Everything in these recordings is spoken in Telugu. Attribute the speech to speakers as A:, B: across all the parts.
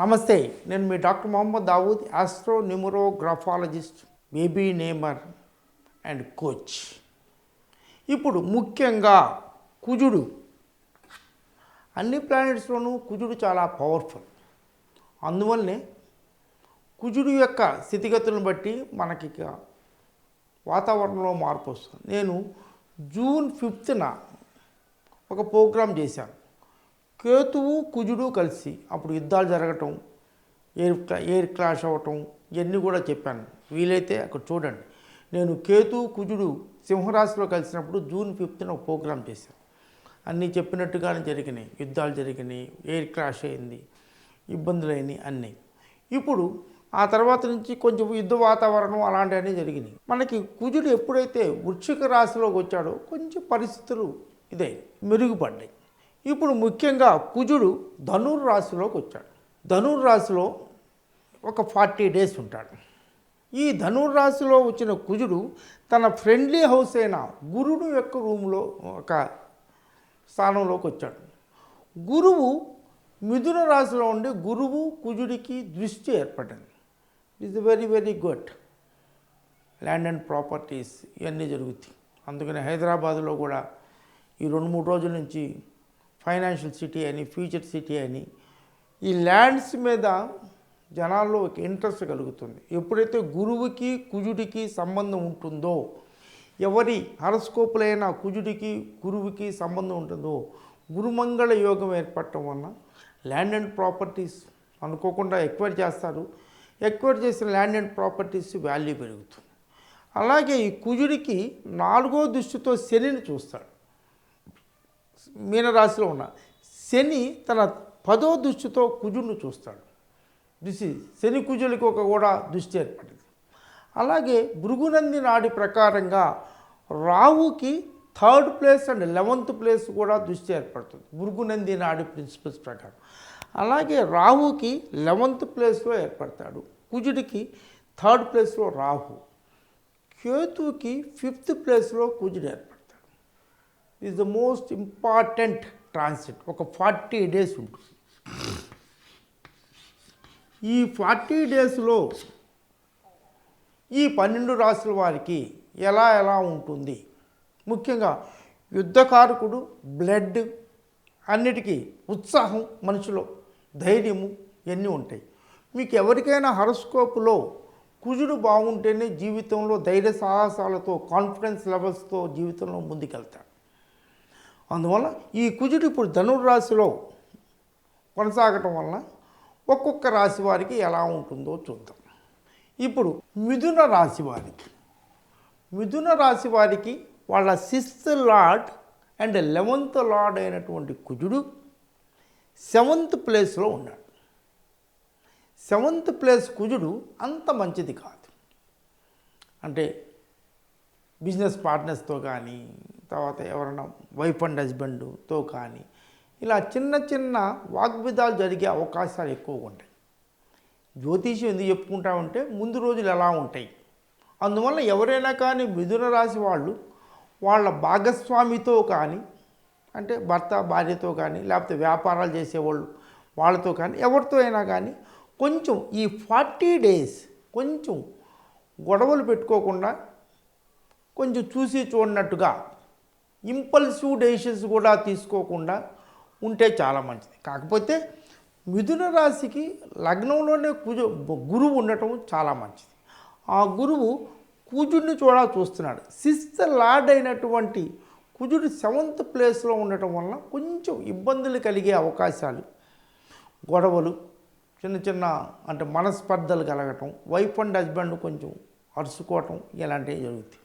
A: నమస్తే నేను మీ doctor Mohammed Dawood astro numerographologist baby namer and coach ఇప్పుడు ముఖ్యంగా కుజుడు. అన్ని ప్లానెట్స్లోనూ కుజుడు చాలా పవర్ఫుల్ అందువల్లనే కుజుడు యొక్క స్థితిగతులను బట్టి మనకి వాతావరణంలో మార్పు వస్తుంది. నేను జూన్ ఫిఫ్త్న ఒక ప్రోగ్రాం చేశాను. కేతువు కుజుడు కలిసి అప్పుడు యుద్ధాలు జరగటం ఎయిర్ క్లా ఎయిర్ క్లాష్ అవ్వటం ఇవన్నీ కూడా చెప్పాను. వీలైతే అక్కడ చూడండి. నేను కేతు కుజుడు సింహరాశిలో కలిసినప్పుడు జూన్ ఫిఫ్త్న ఒక ప్రోగ్రాం చేశాను. అన్నీ చెప్పినట్టుగానే జరిగినాయి. యుద్ధాలు జరిగినాయి ఎయిర్ క్రాష్ అయింది ఇబ్బందులు అయినాయి అన్నీ. ఇప్పుడు ఆ తర్వాత నుంచి కొంచెం యుద్ధ వాతావరణం అలాంటివన్నీ జరిగినాయి. మనకి కుజుడు ఎప్పుడైతే వృక్షిక రాశిలోకి వచ్చాడో కొంచెం పరిస్థితులు ఇదే మెరుగుపడ్డాయి. ఇప్పుడు ముఖ్యంగా కుజుడు ధనుర్రాశిలోకి వచ్చాడు. ధనుర్ రాశిలో ఒక ఫార్టీ డేస్ ఉంటాడు. ఈ ధనుర్ రాశిలో వచ్చిన కుజుడు తన ఫ్రెండ్లీ హౌస్ అయిన గురుడు యొక్క రూమ్లో ఒక స్థానంలోకి వచ్చాడు. గురువు మిథున రాశిలో ఉండి గురువు కుజుడికి దృష్టి ఏర్పడింది. Is very very good land and properties ఇవన్నీ జరుగుతాయి. అందుకని హైదరాబాద్లో కూడా ఈ రెండు మూడు రోజుల నుంచి ఫైనాన్షియల్ సిటీ అని ఫ్యూచర్ సిటీ అని ఈ ల్యాండ్స్ మీద జనాల్లో ఒక ఇంట్రెస్ట్ కలుగుతుంది. ఎప్పుడైతే గురువుకి కుజుడికి సంబంధం ఉంటుందో ఎవరి హరస్కోపులైన కుజుడికి గురువుకి సంబంధం ఉంటుందో గురుమంగళ యోగం ఏర్పడటం వలన ల్యాండ్ అండ్ ప్రాపర్టీస్ అనుకోకుండా ఎక్వైర్ చేస్తారు. ఎక్వైర్ చేసిన ల్యాండ్ అండ్ ప్రాపర్టీస్ వాల్యూ పెరుగుతుంది. అలాగే ఈ కుజుడికి నాలుగో దృష్టితో శనిని చూస్తాడు. మీనరాశిలో ఉన్న శని తన పదో దృష్టితో కుజుడిని చూస్తాడు. దృష్టి శని కుజులకి ఒక కూడా దృష్టి ఏర్పడింది. అలాగే భృగునంది నాడి ప్రకారంగా రావుకి third place and eleventh place కూడా దృష్టి ఏర్పడుతుంది. భృగునంది నాడి ప్రిన్సిపల్స్ ప్రకారం. అలాగే రాహుకి లెవెంత్ ప్లేస్లో ఏర్పడతాడు. కుజుడికి థర్డ్ ప్లేస్లో రాహు. కేతువుకి ఫిఫ్త్ ప్లేస్లో కుజుడు ఏర్పడతాడు. Is the most important transit ఒక ఫార్టీ డేస్ ఉంటుంది. ఈ ఫార్టీ డేస్లో ఈ పన్నెండు రాసుల వారికి ఎలా ఎలా ఉంటుంది? ముఖ్యంగా యుద్ధకారకుడు బ్లడ్ అన్నిటికీ ఉత్సాహం మనిషిలో ధైర్యము ఇవన్నీ ఉంటాయి? మీకు ఎవరికైనా హరస్కోప్లో కుజుడు బాగుంటేనే జీవితంలో ధైర్య సాహసాలతో కాన్ఫిడెన్స్ లెవెల్స్తో జీవితంలో ముందుకెళ్తాడు. అందువల్ల ఈ కుజుడు ఇప్పుడు ధనుర్రాశిలో కొనసాగటం వలన ఒక్కొక్క రాశి వారికి ఎలా ఉంటుందో చూద్దాం. ఇప్పుడు మిథున రాశి వారికి. మిథున రాశి వారికి వాళ్ళ sixth lord and eleventh lord అయినటువంటి కుజుడు సెవెంత్ ప్లేస్లో ఉన్నాడు. సెవెంత్ ప్లేస్ కుజుడు అంత మంచిది కాదు. అంటే బిజినెస్ పార్ట్నర్స్తో కానీ తర్వాత ఎవరైనా వైఫ్ అండ్ హస్బెండ్తో కానీ ఇలా చిన్న చిన్న వాగ్విదాలు జరిగే అవకాశాలు ఎక్కువగా ఉంటాయి. జ్యోతిష్యం ఎందుకు చెప్పుకుంటామంటే ముందు రోజులు ఎలా ఉంటాయి? అందువల్ల ఎవరైనా కానీ మిథున రాశి వాళ్ళు వాళ్ళ భాగస్వామితో కానీ అంటే భర్త భార్యతో కానీ లేకపోతే వ్యాపారాలు చేసేవాళ్ళు వాళ్ళతో కానీ ఎవరితో అయినా కానీ కొంచెం ఈ ఫార్టీ డేస్ కొంచెం గొడవలు పెట్టుకోకుండా కొంచెం చూసి చూడనట్టుగా ఇంపల్సివ్ డెసిషన్స్ కూడా తీసుకోకుండా ఉంటే చాలా మంచిది. కాకపోతే మిథున రాశికి లగ్నంలోనే కుజ గురువు ఉండటం చాలా మంచిది. ఆ గురువు కుజుడిని కూడా చూస్తున్నాడు. సిక్స్త్ లార్డ్ అయినటువంటి కుజుడు సెవెంత్ ప్లేస్లో ఉండటం వలన కొంచెం ఇబ్బందులు కలిగే అవకాశాలు గొడవలు చిన్న చిన్న అంటే మనస్పర్ధలు కలగటం వైఫ్ అండ్ హస్బెండ్ కొంచెం అరుచుకోవటం ఇలాంటివి జరుగుతాయి.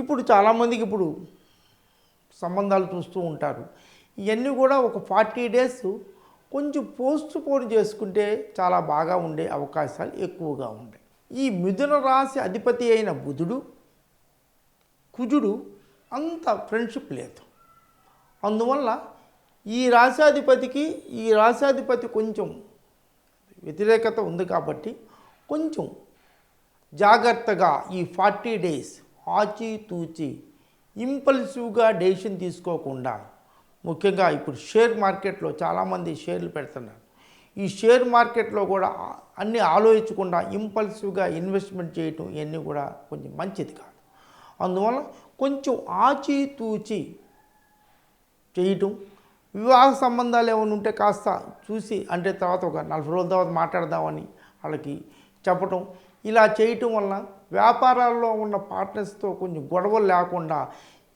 A: ఇప్పుడు చాలామందికి ఇప్పుడు సంబంధాలు చూస్తూ ఉంటారు. ఇవన్నీ కూడా ఒక ఫార్టీ డేస్ కొంచెం పోస్ట్ పోన్ చేసుకుంటే చాలా బాగా ఉండే అవకాశాలు ఎక్కువగా ఉంటాయి ఈ మిథున రాశి అధిపతి అయిన బుధుడు కుజుడు అంత ఫ్రెండ్షిప్ లేదు. అందువల్ల ఈ రాశాధిపతికి ఈ రాశాధిపతి కొంచెం వ్యతిరేకత ఉంది కాబట్టి కొంచెం జాగ్రత్తగా ఈ ఫార్టీ డేస్ ఆచితూచి ఇంపల్సివ్గా డెసిషన్ తీసుకోకుండా ముఖ్యంగా ఇప్పుడు షేర్ మార్కెట్లో చాలామంది షేర్లు పెడుతున్నారు. ఈ షేర్ మార్కెట్లో కూడా అన్నీ ఆలోచించకుండా ఇంపల్సివ్గా ఇన్వెస్ట్మెంట్ చేయటం ఇవన్నీ కూడా కొంచెం మంచిది కాదు. అందువల్ల కొంచెం ఆచితూచి చేయటం వివాహ సంబంధాలు ఏమైనా ఉంటే కాస్త చూసి అంటే తర్వాత ఒక నలభై రోజుల తర్వాత మాట్లాడదామని వాళ్ళకి చెప్పటం ఇలా చేయటం వలన వ్యాపారాల్లో ఉన్న పార్ట్నర్స్తో కొంచెం గొడవలు లేకుండా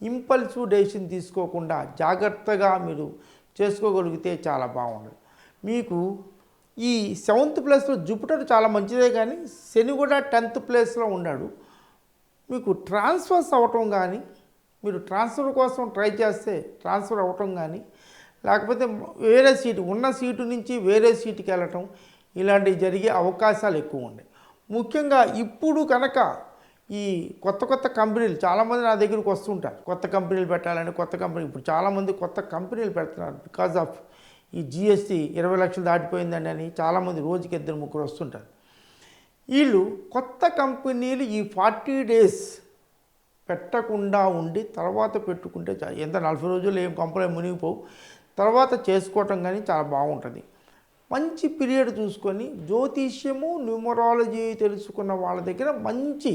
A: ఇంపల్సివ్ డెసిషన్ తీసుకోకుండా జాగ్రత్తగా మీరు చేసుకోగలిగితే చాలా బాగుండదు మీకు ఈ సెవెంత్ ప్లేస్లో జూపిటర్ చాలా మంచిదే కానీ శని కూడా టెన్త్ ప్లేస్లో ఉన్నాడు. మీకు ట్రాన్స్ఫర్స్ అవ్వటం కానీ మీరు ట్రాన్స్ఫర్ కోసం ట్రై చేస్తే ట్రాన్స్ఫర్ అవ్వటం కానీ లేకపోతే వేరే సీటు ఉన్న సీటు నుంచి వేరే సీటుకి వెళ్ళటం ఇలాంటివి జరిగే అవకాశాలు ఎక్కువ ఉన్నాయి ముఖ్యంగా ఇప్పుడు కనుక ఈ కొత్త కొత్త కంపెనీలు చాలామంది నా దగ్గరికి వస్తుంటారు. కొత్త కంపెనీలు పెట్టాలని కొత్త కంపెనీ ఇప్పుడు చాలామంది కొత్త కంపెనీలు పెడుతున్నారు. బికాజ్ ఆఫ్ ఈ జిఎస్టీ ఇరవై లక్షలు దాటిపోయిందని అని చాలామంది రోజుకి ఇద్దరు ముగ్గురు వస్తుంటారు. వీళ్ళు కొత్త కంపెనీలు ఈ ఫార్టీ డేస్ పెట్టకుండా ఉండి తర్వాత పెట్టుకుంటే చా- ఎంత నలభై రోజులు ఏం కంపెనీ మునిగిపోవు. తర్వాత చేసుకోవటం కానీ చాలా బాగుంటుంది. మంచి పీరియడ్ చూసుకొని జ్యోతిష్యము న్యూమరాలజీ తెలుసుకున్న వాళ్ళ దగ్గర మంచి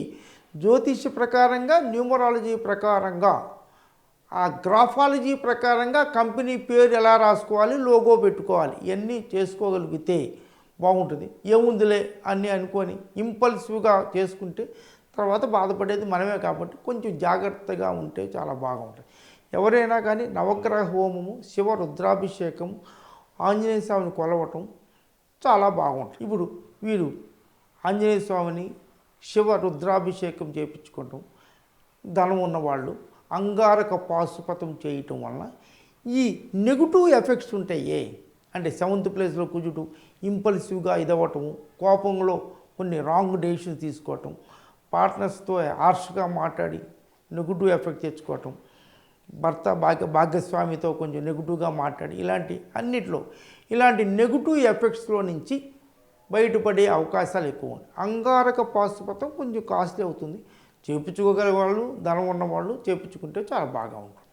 A: జ్యోతిష్య ప్రకారంగా న్యూమరాలజీ ప్రకారంగా ఆ గ్రాఫాలజీ ప్రకారంగా కంపెనీ పేరు ఎలా రాసుకోవాలి లోగో పెట్టుకోవాలి ఇవన్నీ చేసుకోగలిగితే బాగుంటుంది. ఏముందిలే అన్నీ అనుకొని ఇంపల్సివ్గా చేసుకుంటే తర్వాత బాధపడేది మనమే కాబట్టి కొంచెం జాగ్రత్తగా ఉంటే చాలా బాగుంటుంది. ఎవరైనా కానీ నవగ్రహ హోమము శివ రుద్రాభిషేకం ఆంజనేయ స్వామిని కొలవటం చాలా బాగుంటుంది. ఇప్పుడు వీరు ఆంజనేయ స్వామిని శివ రుద్రాభిషేకం చేయించుకోవటం ధనం ఉన్నవాళ్ళు అంగారక పాశుపతం చేయటం వలన ఈ నెగిటివ్ ఎఫెక్ట్స్ ఉంటాయే. అంటే సెవెంత్ ప్లేస్లో కుజుడు ఇంపల్సివ్గా ఇదవ్వటము కోపంలో కొన్ని రాంగ్ డెసిషన్స్ తీసుకోవటం పార్ట్నర్స్తో హార్ష్గా మాట్లాడి నెగిటివ్ ఎఫెక్ట్ తెచ్చుకోవటం భర్త భాగ్య భాగ్యస్వామితో కొంచెం నెగిటివ్గా మాట్లాడి ఇలాంటి అన్నిట్లో ఇలాంటి నెగిటివ్ ఎఫెక్ట్స్లో నుంచి బయటపడే అవకాశాలు ఎక్కువ ఉన్నాయి. అంగారక పాశుపతం కొంచెం కాస్ట్లీ అవుతుంది. చేయించుకోగల వాళ్ళు ధనం ఉన్నవాళ్ళు చేపించుకుంటే చాలా బాగా ఉంటుంది.